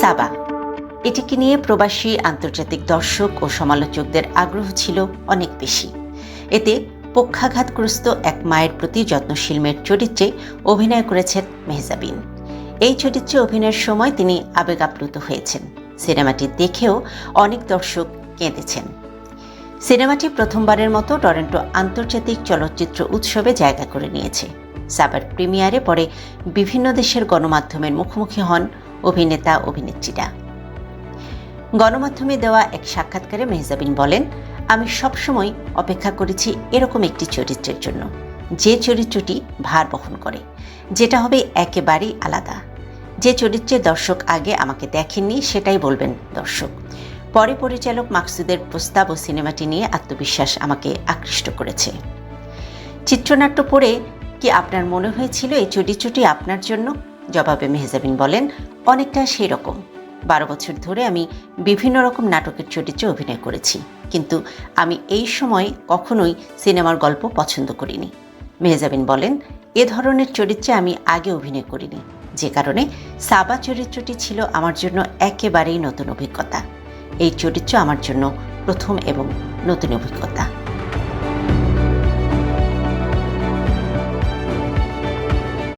সাবা। এটিকে নিয়ে প্রবাসী, আন্তর্জাতিক দর্শক ও সমালোচকদের আগ্রহ ছিল অনেক বেশি। এতে পক্ষাঘাতগ্রস্ত এক মায়ের প্রতি যত্নশীল মেয়ের চরিত্রে অভিনয় করেছেন মেহজাবিন। এই চরিত্রে অভিনয়ের সময় তিনি আবেগ আপ্লুত হয়েছেন। সিনেমাটি দেখেও অনেক দর্শক কেঁদেছেন। সিনেমাটি প্রথমবারের মতো টরন্টো আন্তর্জাতিক চলচ্চিত্র উৎসবে জায়গা করে নিয়েছে। সাবার প্রিমিয়ারে পরে বিভিন্ন দেশের গণমাধ্যমের মুখোমুখি হন অভিনেতা, অভিনেত্রীরা। গণমাধ্যমে দেওয়া এক সাক্ষাৎকারে মেহজাবিন বলেন, আমি সবসময় অপেক্ষা করেছি এরকম একটি চরিত্রের জন্য। যে চরিত্রটি ভার বহন করে, যেটা হবে একেবারেই আলাদা। যে চরিত্রে দর্শক আগে আমাকে দেখেননি, সেটাই বলবেন দর্শক। পরে পরিচালক মাকসুদের প্রস্তাব ও সিনেমাটি নিয়ে আত্মবিশ্বাস আমাকে আকৃষ্ট করেছে। চিত্রনাট্য পড়ে কি আপনার মনে হয়েছিল এই চরিত্রটি আপনার জন্য? জবাবে মেহজাবিন বলেন, অনেকটা সেই রকম বারো বছর ধরে আমি বিভিন্ন রকম নাটকের চরিত্রে অভিনয় করেছি। কিন্তু আমি এই সময় কখনোই সিনেমার গল্প পছন্দ করিনি। মেহজাবিন বলেন, এ ধরনের চরিত্রে আমি আগে অভিনয় করিনি। যে কারণে সাবা চরিত্রটি ছিল আমার জন্য একেবারেই নতুন অভিজ্ঞতা। এই চরিত্র আমার জন্য প্রথম এবং নতুন অভিজ্ঞতা।